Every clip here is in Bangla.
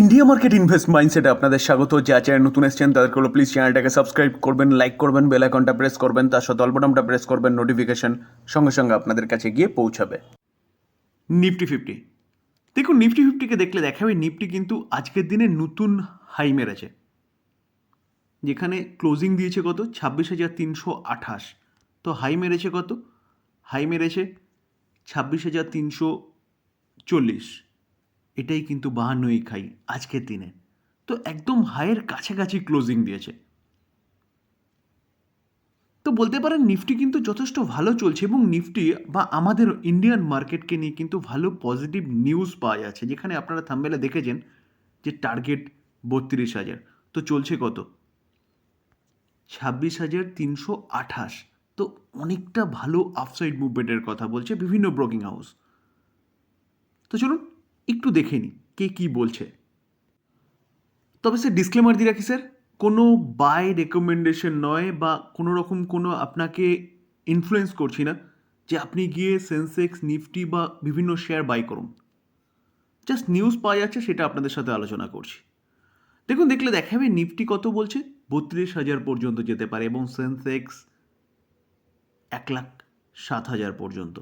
ইন্ডিয়া মার্কেট ইনভেস্ট মাইন্ডসেটে আপনাদের স্বাগত। যা চ্যানেল নতুন এসেছেন, তাদেরকে হলো প্লিজ চ্যানেলটাকে সাবস্ক্রাইব করবেন লাইক করবেন বেল আইকনটা প্রেস করবেন, তার সাথে অল্পটামটা প্রেস করবেন নোটিফিকেশন সঙ্গে সঙ্গে আপনাদের কাছে গিয়ে পৌঁছাবে। নিফটি ফিফটি দেখুন নিফটি ফিফটিকে দেখলে দেখাবে নিফটি কিন্তু আজকের দিনে নতুন হাই মেরেছে। যেখানে ক্লোজিং দিয়েছে কত? ছাব্বিশ হাজার তিনশো আঠাশ। তো হাই মেরেছে কত? হাই মেরেছে ছাব্বিশ হাজার তিনশো চল্লিশ। এটাই কিন্তু বাহান্নই খাই আজকের দিনে। তো একদম হায়ের কাছাকাছি ক্লোজিং দিয়েছে। তো বলতে পারেন নিফটি কিন্তু যথেষ্ট ভালো চলছে এবং নিফটি বা আমাদের ইন্ডিয়ান মার্কেটকে নিয়ে কিন্তু ভালো পজিটিভ নিউজ পাওয়া যাচ্ছে। যেখানে আপনারা থাম্বেলে দেখেছেন যে টার্গেট বত্রিশ হাজার। তো চলছে কত? ছাব্বিশ হাজার তিনশো আঠাশ। তো অনেকটা ভালো আফসাইড মুভমেন্টের কথা বলছে বিভিন্ন ব্রোকিং হাউস তো চলুন একটু দেখে নিই কে কী বলছে। তবে স্যার ডিসক্লেমার দিয়ে রাখি স্যার কোনো বাই রেকমেন্ডেশন নয় বা কোনো রকম কোনো আপনাকে ইনফ্লুয়েন্স করছি না যে আপনি গিয়ে সেন্সেক্স নিফটি বা বিভিন্ন শেয়ার বাই করুন। জাস্ট নিউজ পাওয়া যাচ্ছে, সেটা আপনাদের সাথে আলোচনা করছি। দেখুন, দেখলে দেখাবে নিফটি কত বলছে, বত্রিশ হাজার পর্যন্ত যেতে পারে এবং সেন্সেক্স এক লাখ সাত হাজার পর্যন্ত।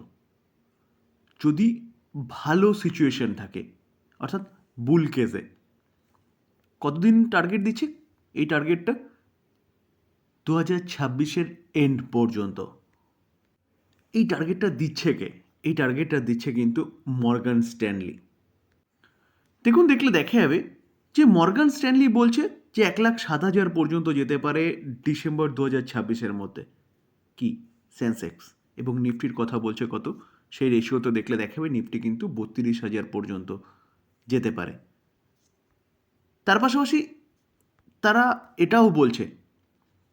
যদি ভালো সিচুয়েশন থাকে, অর্থাৎ বুল কেজে কতদিন টার্গেট দিচ্ছে? এই টার্গেটটা দু হাজার ছাব্বিশের এন্ড পর্যন্ত। এই টার্গেটটা দিচ্ছে কে? এই টার্গেটটা দিচ্ছে কিন্তু মর্গান স্ট্যানলি দেখুন, দেখলে দেখা যাবে যে মর্গান স্ট্যানলি বলছে যে এক লাখ সাত হাজার পর্যন্ত যেতে পারে ডিসেম্বর দু হাজার ছাব্বিশের মধ্যে। কি? সেন্সেক্স এবং নিফটির কথা বলছে কত? সেই রেশিওতে দেখলে দেখাবে, নিফটি কিন্তু বত্রিশ হাজার পর্যন্ত যেতে পারে। তার পাশাপাশি তারা এটাও বলছে,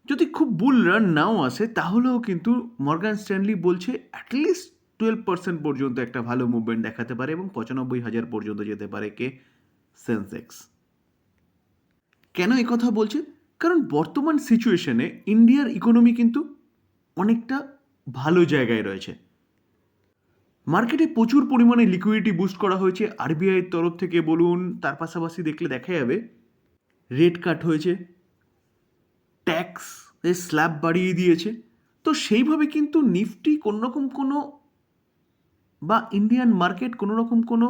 যদি খুব বুল রান নাও আসে, তাহলেও কিন্তু Morgan Stanley at least twelve twelve percent পর্যন্ত একটা ভালো মুভমেন্ট দেখাতে পারে এবং পঁচানব্বই হাজার পর্যন্ত যেতে পারে কে? সেন্সেক্স কেন কথা বলছে? কারণ বর্তমান সিচুয়েশনে ইন্ডিয়ার ইকোনমি কিন্তু অনেকটা ভালো জায়গায় রয়েছে। মার্কেটে প্রচুর পরিমাণে লিকুইডিটি বুস্ট করা হয়েছে। আরবিআইয়ের তরফ থেকে বলুন, তার পাশাপাশি দেখলে দেখা যাবে রেট কাট হয়েছে ট্যাক্স স্ল্যাব বাড়িয়ে দিয়েছে। তো সেইভাবে কিন্তু নিফটি কোনো রকম কোনো বা ইন্ডিয়ান মার্কেট কোনো রকম কোনো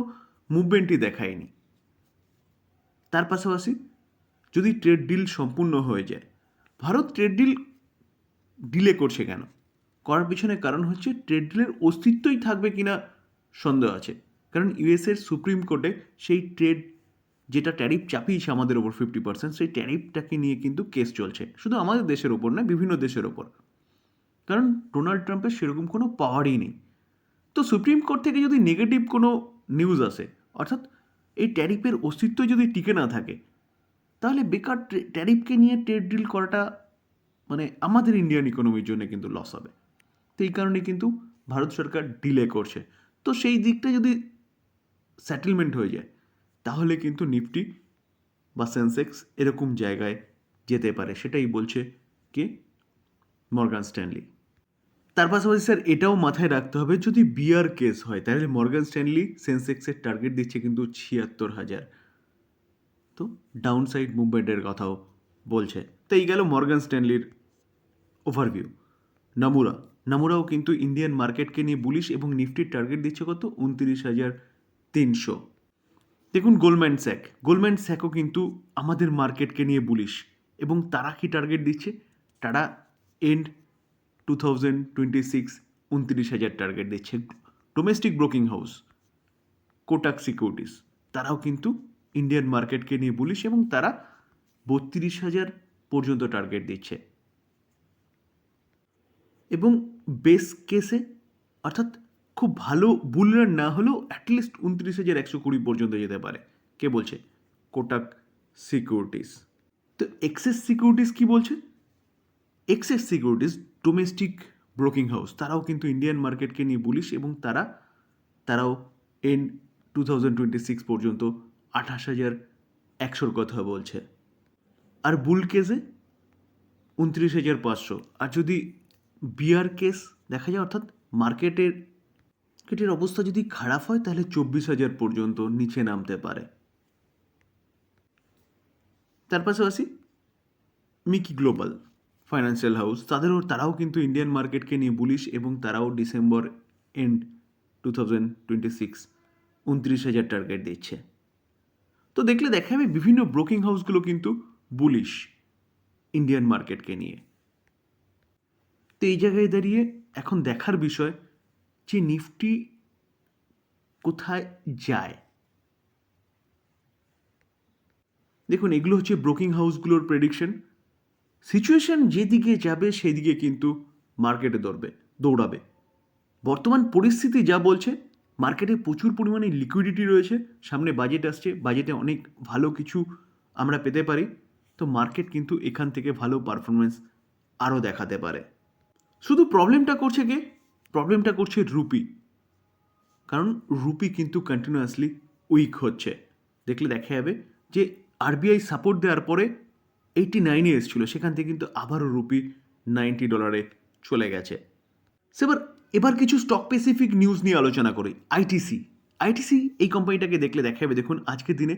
মুভমেন্টই দেখায়নি। তার পাশাপাশি যদি ট্রেড ডিল সম্পূর্ণ হয়ে যায়, ভারত ট্রেড ডিল ডিলে করছে কেন? করার পিছনে কারণ হচ্ছে ট্রেড ডিলের অস্তিত্বই থাকবে কিনা সন্দেহ আছে। কারণ ইউএসের সুপ্রিম কোর্টে সেই ট্রেড যেটা ট্যারিফ চাপিয়েছে আমাদের ওপর ফিফটি পার্সেন্ট সেই ট্যারিফটাকে নিয়ে কিন্তু কেস চলছে। শুধু আমাদের দেশের ওপর নয়, বিভিন্ন দেশের ওপর। কারণ ডোনাল্ড ট্রাম্পের সেরকম কোনো পাওয়ারই নেই। তো সুপ্রিম কোর্ট থেকে যদি নেগেটিভ কোনো নিউজ আসে, অর্থাৎ এই ট্যারিফের অস্তিত্ব যদি টিকে না থাকে, তাহলে বেকার ট্যারিফকে নিয়ে ট্রেড ডিল করাটা মানে আমাদের ইন্ডিয়ান ইকোনমির জন্য কিন্তু লস হবে। তো এই কারণে কিন্তু ভারত সরকার ডিলে করছে। তো সেই দিকটা যদি সেটেলমেন্ট হয়ে যায়, তাহলে কিন্তু নিফটি বা সেন্সেক্স এরকম জায়গায় যেতে পারে, সেটাই বলছে কে? মর্গান স্ট্যানলি তার পাশাপাশি স্যার এটাও মাথায় রাখতে হবে, যদি বিয়ার কেস হয়, তাহলে মর্গান স্ট্যানলি সেন্সেক্সের টার্গেট দিচ্ছে কিন্তু ছিয়াত্তর হাজার। তো ডাউন সাইড মুভমেন্টের কথাও বলছে। তো এই গেল মর্গান স্ট্যানলির ওভারভিউ নামুরা। নামুরাও কিন্তু ইন্ডিয়ান মার্কেটকে নিয়ে বুলিশ এবং নিফটির টার্গেট দিচ্ছে কত? উনত্রিশ হাজার তিনশো। দেখুন গোলম্যান স্যাক গোলম্যান স্যাকও কিন্তু আমাদের মার্কেটকে নিয়ে বুলিশ এবং তারা কি টার্গেট দিচ্ছে? তারা end two thousand twenty six উনত্রিশ হাজার টার্গেট দিচ্ছে। Domestic broking house Kotak securities তারাও কিন্তু ইন্ডিয়ান মার্কেটকে নিয়ে বুলিশ এবং তারা বত্রিশ হাজার পর্যন্ত টার্গেট দিচ্ছে। এবং বেস কেসে অর্থাৎ খুব ভালো বুলরান না হলেও অ্যাটলিস্ট উনত্রিশ হাজার একশো কুড়ি পর্যন্ত যেতে পারে। কে বলছে? কোটাক সিকিউরিটিস তো এক্সেস সিকিউরিটিস কি বলছে? Axis securities domestic broking house তারাও কিন্তু ইন্ডিয়ান মার্কেটকে নিয়ে বুলিশ এবং তারা, তারাও end two thousand twenty six পর্যন্ত আঠাশ হাজার একশোর কথা বলছে। আর বুল কেসে উনত্রিশ হাজার পাঁচশো। আর যদি বিয়ার কেস দেখা যায়, অর্থাৎ মার্কেটের মার্কেটের অবস্থা যদি খারাপ হয়, তাহলে চব্বিশ হাজার পর্যন্ত নিচে নামতে পারে। তার পাশাপাশি মিকি গ্লোবাল ফাইন্যান্সিয়াল হাউস, তাদেরও, তারাও কিন্তু ইন্ডিয়ান মার্কেটকে নিয়ে বুলিশ এবং তারাও December end two thousand twenty six উনত্রিশ হাজার টার্গেট দিচ্ছে। তো দেখলে দেখা যাবে বিভিন্ন ব্রোকিং হাউসগুলো কিন্তু বুলিশ ইন্ডিয়ান মার্কেটকে নিয়ে। তো এই জায়গায় দাঁড়িয়ে এখন দেখার বিষয় যে নিফটি কোথায় যায়। দেখুন, এগুলো হচ্ছে ব্রোকিং হাউসগুলোর প্রেডিকশন সিচুয়েশন যেদিকে যাবে, সেদিকে কিন্তু মার্কেটে দৌড়বে, দৌড়াবে। বর্তমান পরিস্থিতি যা বলছে, মার্কেটে প্রচুর পরিমাণে লিকুইডিটি রয়েছে। সামনে বাজেট আসছে বাজেটে অনেক ভালো কিছু আমরা পেতে পারি। তো মার্কেট কিন্তু এখান থেকে ভালো পারফরমেন্স আরও দেখাতে পারে। শুধু প্রবলেমটা করছে কে? প্রবলেমটা করছে রুপি। কারণ রুপি কিন্তু কন্টিনিউয়াসলি উইক হচ্ছে। দেখলে দেখা যাবে যে আরবিআই সাপোর্ট দেওয়ার পরে এইটি নাইনে এসেছিল। সেখান থেকে কিন্তু আবারও রুপি নাইনটি ডলারে চলে গেছে। সেবার এবার কিছু স্টক স্পেসিফিক নিউজ নিয়ে আলোচনা করি। আইটিসি আইটিসি এই কোম্পানিটাকে দেখলে দেখা যাবে, দেখুন, আজকের দিনে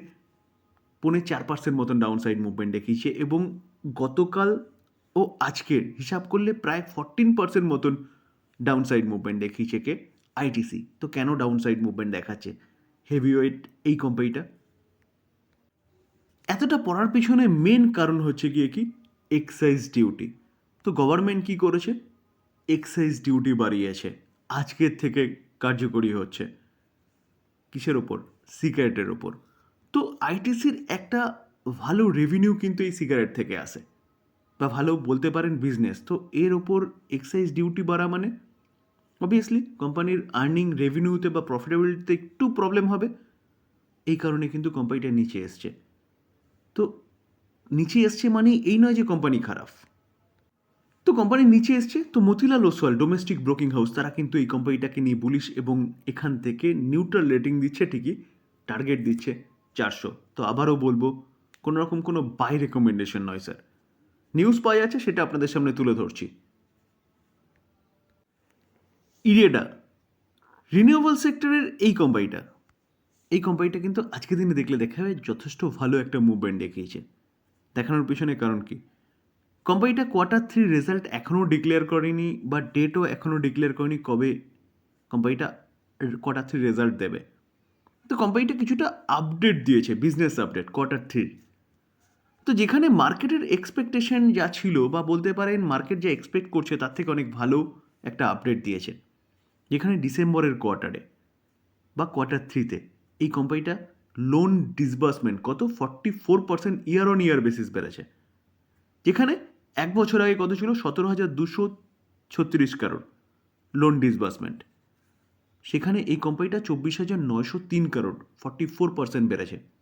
পৌনে চার পার্সেন্ট মতন ডাউন সাইড মুভমেন্ট দেখিয়েছে এবং গতকাল ও আজকের হিসাব করলে প্রায় ফরটিন পার্সেন্ট মতন ডাউন সাইড মুভমেন্ট দেখিয়েছে কে? আইটিসি তো কেন ডাউন সাইড মুভমেন্ট দেখাচ্ছে? হেভিওয়েট এই কোম্পানিটা এতটা পড়ার পিছনে মেন কারণ হচ্ছে গিয়ে কি? এক্সাইজ ডিউটি তো গভর্নমেন্ট কি করেছে? এক্সাইজ ডিউটি বাড়িয়েছে। আজকের থেকে কার্যকরী হচ্ছে। কিসের ওপর? সিগারেটের ওপর। তো আইটিসির একটা ভালো রেভিনিউ কিন্তু এই সিগারেট থেকে আসে। বা ভালো বলতে পারেন বিজনেস তো এর ওপর এক্সাইজ ডিউটি বাড়া মানে? অবভিয়াসলি কোম্পানির আর্নিং রেভিনিউতে বা প্রফিটেবিলিটিতে একটু প্রবলেম হবে। এই কারণে কিন্তু কোম্পানিটা নিচে এসছে। তো নিচে এসছে মানে এই নয় যে কোম্পানি খারাপ। তো কোম্পানি নিচে এসছে, তো Motilal Oswal domestic broking house তারা কিন্তু এই কোম্পানিটাকে নিয়ে বুলিশ এবং এখান থেকে নিউট্রাল রেটিং দিচ্ছে ঠিকই টার্গেট দিচ্ছে চারশো। তো আবারও বলব কোনো রকম কোনো বাই রেকমেন্ডেশন নয় স্যার নিউজ পাওয়া যাচ্ছে সেটা আপনাদের সামনে তুলে ধরছি। ইরেডা রিনিউয়েবল সেক্টরের এই কোম্পানিটা এই কোম্পানিটা কিন্তু আজকের দিনে দেখলে দেখা যাবে যথেষ্ট ভালো একটা মুভমেন্ট দেখিয়েছে। দেখানোর পিছনে কারণ কি? কোম্পানিটা কোয়ার্টার থ্রি রেজাল্ট এখনও ডিক্লেয়ার করেনি বা ডেটও এখনও ডিক্লেয়ার করেনি কবে কোম্পানিটা কোয়ার্টার থ্রি রেজাল্ট দেবে। তো কোম্পানিটা কিছুটা আপডেট দিয়েছে বিজনেস আপডেট কোয়ার্টার থ্রি তো যেখানে মার্কেটের এক্সপেকটেশন যা ছিল বা বলতে পারেন মার্কেট যা এক্সপেক্ট করছে তার থেকে অনেক ভালো একটা আপডেট দিয়েছে। যেখানে ডিসেম্বরের কোয়ার্টারে বা কোয়ার্টার থ্রিতে এই কোম্পানিটা লোন ডিসবার্সমেন্ট কত? Forty four percent year on year basis বেড়েছে। যেখানে এক বছর আগে কত ছিল? সতেরো হাজার দুশো ছত্রিশ কারোর লোন ডিসবার্সমেন্ট সেখানে এই কোম্পানিটা চব্বিশ হাজার নয়শো তিন কারোর ফর্টি ফোর পার্সেন্ট বেড়েছে।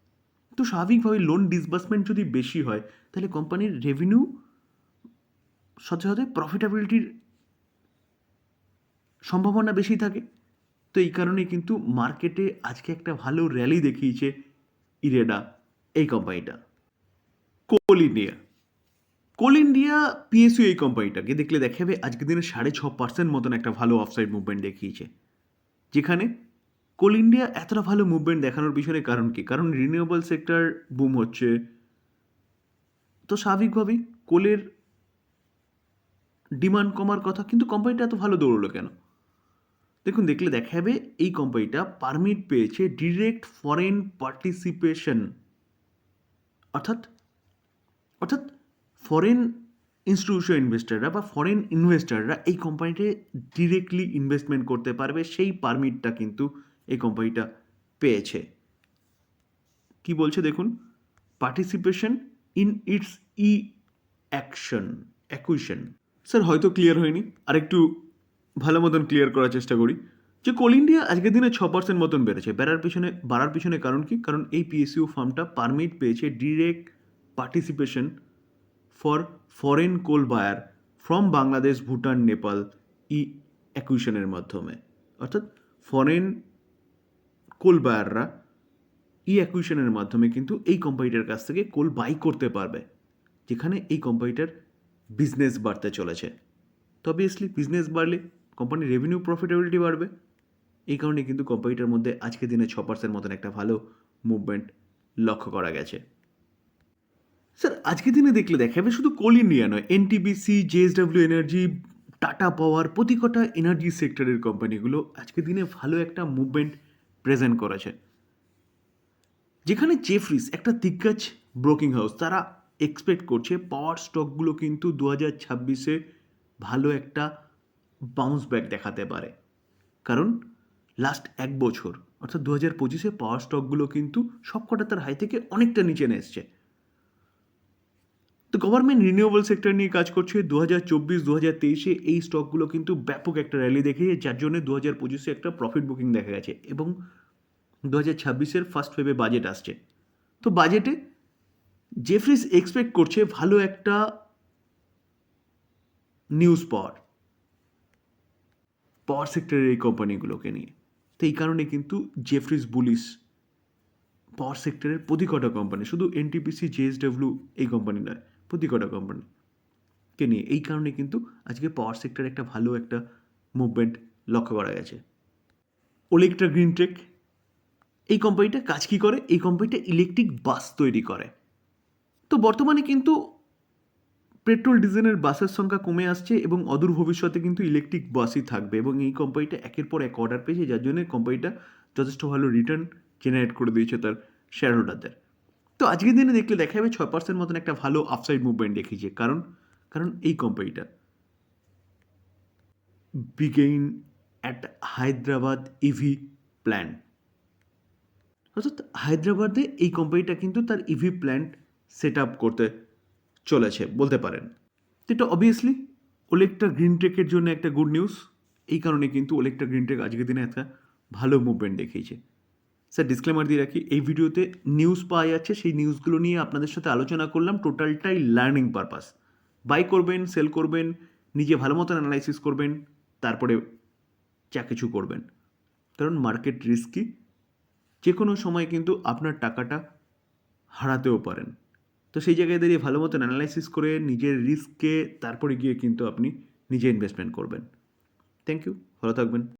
তো স্বাভাবিকভাবে লোন ডিসবার্সমেন্ট যদি বেশি হয়, তাহলে কোম্পানির রেভিনিউ সাথে সাথে প্রফিটেবিলিটির সম্ভাবনা বেশি থাকে। তো এই কারণে কিন্তু মার্কেটে আজকে একটা ভালো র্যালি দেখিয়েছে ইরেডা, এই কোম্পানিটা। Coal India. Coal India PSU এই কোম্পানিটাকে দেখলে দেখা যাবে আজকের দিনে সাড়ে ছ পার্সেন্ট মতন একটা ভালো অফসাইড মুভমেন্ট দেখিয়েছে। যেখানে কোল ইন্ডিয়া এতটা ভালো মুভমেন্ট দেখানোর পিছনে কারণ কি? কারণ রিনিউয়েবল সেক্টর বুম হচ্ছে। তো স্বাভাবিকভাবেই কোলের ডিমান্ড কমার কথা, কিন্তু কোম্পানিটা এত ভালো দৌড়লো কেন? দেখুন, দেখলে দেখা যাবে এই কোম্পানিটা পারমিট পেয়েছে ডিরেক্ট ফরেন পার্টিসিপেশন অর্থাৎ অর্থাৎ ফরেন ইনস্টিটিউশন ইনভেস্টাররা বা ফরেন ইনভেস্টাররা এই কোম্পানিতে ডিরেক্টলি ইনভেস্টমেন্ট করতে পারবে, সেই পারমিটটা কিন্তু এই কোম্পানিটা পেয়েছে। কি বলছে দেখুন? Participation in its e action acquisition sir, হয়তো ক্লিয়ার হয়নি। আরেকটু ভালো মতন ক্লিয়ার করার চেষ্টা করি। যে কোল ইন্ডিয়া আজকের দিনে ছ পার্সেন্ট মতন বেড়েছে। বেড়ার পিছনে, বাড়ার পিছনে কারণ কি? কারণ এই পিএসইউ ফার্মটা পারমিট পেয়েছে direct participation for foreign coal buyer from Bangladesh Bhutan Nepal e অ্যাকুইশনের মাধ্যমে। অর্থাৎ ফরেন কোল বায়াররা ই অ্যাকুইশনের মাধ্যমে কিন্তু এই কোম্পানিটার কাছ থেকে কোল বাই করতে পারবে, যেখানে এই কোম্পানিটার বিজনেস বাড়তে চলেছে। তো অবভিয়াসলি বিজনেস বাড়লে কোম্পানির রেভিনিউ প্রফিটেবিলিটি বাড়বে। এই কারণে কিন্তু কোম্পানিটার মধ্যে আজকের দিনে ছ পার্সেন্ট মতন একটা ভালো মুভমেন্ট লক্ষ্য করা গেছে। স্যার আজকের দিনে দেখলে দেখা যাবে শুধু কোল ইন্ডিয়া নয় NTPC JSW energy Tata power প্রতি কটা এনার্জি সেক্টরের কোম্পানিগুলো আজকের দিনে ভালো একটা মুভমেন্ট প্রেজেন্ট করেছে। যেখানে জেফরিস একটা দিগ্গজ ব্রোকিং হাউস তারা এক্সপেক্ট করছে পাওয়ার স্টকগুলো কিন্তু দু হাজার ছাব্বিশে ভালো একটা বাউন্স ব্যাক দেখাতে পারে। কারণ লাস্ট এক বছর, অর্থাৎ দু হাজার পঁচিশে পাওয়ার স্টকগুলো কিন্তু সবকটা তার হাই থেকে অনেকটা নিচে এসছে। তো গভর্নমেন্ট রিনিউয়েবল সেক্টর নিয়ে কাজ করছে দু হাজার চব্বিশ দু হাজার তেইশে এই স্টকগুলো কিন্তু ব্যাপক একটা র্যালি দেখিয়ে যার জন্য দু হাজার পঁচিশে একটা প্রফিট বুকিং দেখা গেছে এবং দু হাজার ছাব্বিশের ফার্স্ট ফেবে বাজেট আসছে। তো বাজেটে জেফরিস এক্সপেক্ট করছে ভালো একটা নিউজ পাওয়ার পাওয়ার সেক্টরের এই কোম্পানিগুলোকে নিয়ে। তো এই কারণে কিন্তু জেফরিস বুলিশ পাওয়ার সেক্টরের প্রতি কটা কোম্পানি শুধু এনটিপিসি জেএসডব্লিউ এই কোম্পানি নয় প্রতি কটা কোম্পানিকে নিয়ে? এই কারণে কিন্তু আজকে পাওয়ার সেক্টরে একটা ভালো একটা মুভমেন্ট লক্ষ্য করা গেছে। ওলেকট্রা গ্রিনটেক এই কোম্পানিটা কাজ কী করে? এই কোম্পানিটা ইলেকট্রিক বাস তৈরি করে। তো বর্তমানে কিন্তু পেট্রোল ডিজেলের বাসের সংখ্যা কমে আসছে এবং অদূর ভবিষ্যতে কিন্তু ইলেকট্রিক বাসই থাকবে এবং এই কোম্পানিটা একের পর এক অর্ডার পেয়েছে, যার জন্য কোম্পানিটা যথেষ্ট ভালো রিটার্ন জেনারেট করে দিয়েছে তার শেয়ার হোল্ডারদের তো আজকের দিনে দেখলে দেখা যাবে ছয় পার্সেন্ট মতন একটা ভালো আপসাইড মুভমেন্ট দেখিয়েছে। কারণ কারণ এই কোম্পানিটা begin at Hyderabad EV plant অর্থাৎ হায়দ্রাবাদে এই কোম্পানিটা কিন্তু তার ইভি প্ল্যান্ট সেট আপ করতে চলেছে, বলতে পারেন। তো এটা অবভিয়াসলি ওলেকটা গ্রিনটেকের জন্য একটা গুড নিউজ এই কারণে কিন্তু ওলেকটা গ্রিনটেক আজকের দিনে একটা ভালো মুভমেন্ট দেখিয়েছে। স্যার ডিসক্লেমার দিয়ে রাখি, এই ভিডিওতে নিউজ পাওয়া যাচ্ছে, সেই নিউজগুলো নিয়ে আপনাদের সাথে আলোচনা করলাম টোটালটাই লার্নিং পারপাস বাই করবেন সেল করবেন, নিজে ভালো মতন অ্যানালাইসিস করবেন, তারপরে যা কিছু করবেন। কারণ মার্কেট রিস্কি যে কোনো সময় কিন্তু আপনার টাকাটা হারাতেও পারেন। তো সেই জায়গায় দাঁড়িয়ে ভালো মতন অ্যানালাইসিস করে নিজের রিস্ককে তারপরে গিয়ে কিন্তু আপনি নিজে ইনভেস্টমেন্ট করবেন। থ্যাংক ইউ ভালো থাকবেন।